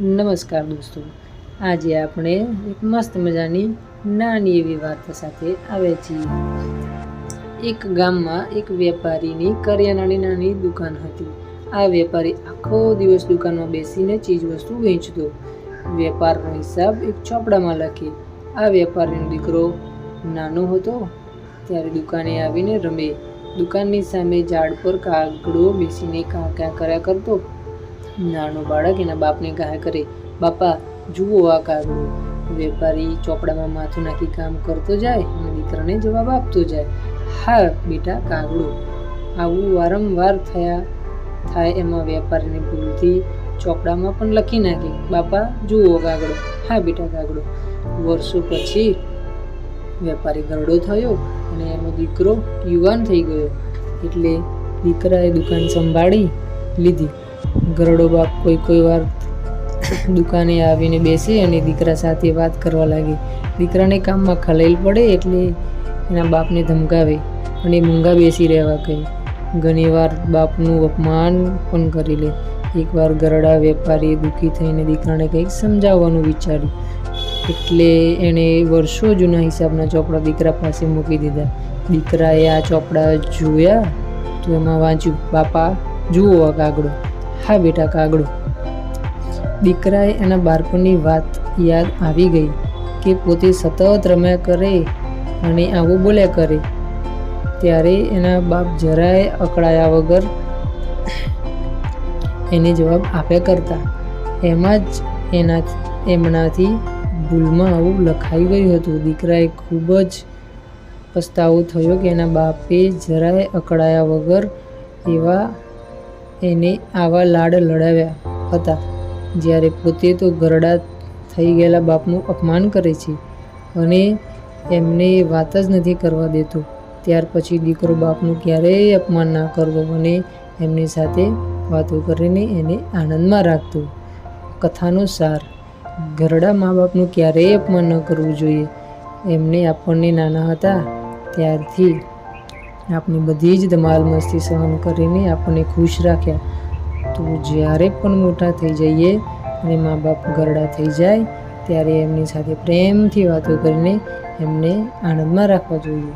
નમસ્કાર દોસ્તો. આજે આપણે એક મસ્ત મજાની નાની એવી વાર્તા સાથે આવ્યા છીએ. એક ગામમાં એક વેપારીની કરિયાણાની નાની દુકાન હતી. આ વેપારી આખો દિવસ દુકાનમાં બેસીને ચીજવસ્તુ વેચતો. વેપારનો હિસાબ એક ચોપડામાં લખે. આ વેપારીનો દીકરો નાનો હતો, ત્યારે દુકાને આવીને રમે. દુકાનની સામે ઝાડ પર કાગડો બેસીને કાં કાં કર્યા કરતો. નાનો બાળક એના બાપને ગાય કરે. બાપા, જુઓ આ કાગડું વેપારી ચોપડામાં માથું નાખી કામ કરતો જાય અને દીકરાને જવાબ આપતો જાય. હા, બેટા કાગડું આવું વારંવાર થયા, થાય એમાં વેપારીને ભૂલથી ચોપડામાં પણ લખી નાખી. બાપા, જુઓ કાગડો હા, બેટા કાગડો વર્ષો પછી વેપારી ગરડો થયો અને એનો દીકરો યુવાન થઈ ગયો. એટલે દીકરાએ દુકાન સંભાળી લીધી. ગરડો બાપ કોઈ કોઈ વાર દુકાને આવીને બેસે અને દીકરા સાથે વાત કરવા લાગે. દીકરાને કામમાં ખલેલ પડે એટલે એના બાપને ધમકાવે અને મૂંગા બેસી રહેવા કહે. ઘણીવાર બાપનું અપમાન પણ કરી લે. એકવાર ગરડા વેપારીએ દુઃખી થઈને દીકરાને કંઈક સમજાવવાનું વિચાર્યું. એટલે એણે વર્ષો જૂના હિસાબના ચોપડા દીકરા પાસે મૂકી દીધા. દીકરાએ આ ચોપડા જોયા તો એમાં વાંચ્યું, બાપા, જુઓ આ કાગડો. હા બેટા કાગડો. દીકરાએ એના બાળપણની વાત યાદ આવી ગઈ કે પોતે સતત રમ્યા કરે અને આવું બોલ્યા કરે. ત્યારે એના બાપ જરાય અકળાયા વગર એને જવાબ આપ્યા કરતા. એમાં જ એના એમનાથી ભૂલમાં આવું લખાઈ ગયું હતું. દીકરાએ ખૂબ જ પસ્તાવો થયો કે એના બાપે જરાય અકળાયા વગર એવા એને આવા લાડ લડાવ્યા હતા. જ્યારે પોતે તો ગરડા થઈ ગયેલા બાપનું અપમાન કરે છે અને એમને એ વાત જ નથી કરવા દેતો. ત્યાર પછી દીકરો બાપનું ક્યારેય અપમાન ના કરતો અને એમની સાથે વાતો કરીને એને આનંદમાં રાખતો. કથાનો સાર. ઘરડા મા બાપનું ક્યારેય અપમાન ન કરવું જોઈએ. એમને આપણને નાના હતા. ત્યારથી આપણી બધી જ ધમાલ મસ્તી સહન કરીને આપણને ખુશ રાખ્યા. તો જ્યારે પણ મોટા થઈ જઈએ અને મા બાપ ગરડા થઈ જાય, ત્યારે એમની સાથે પ્રેમથી વાતો કરીને એમને આનંદમાં રાખવા જોઈએ.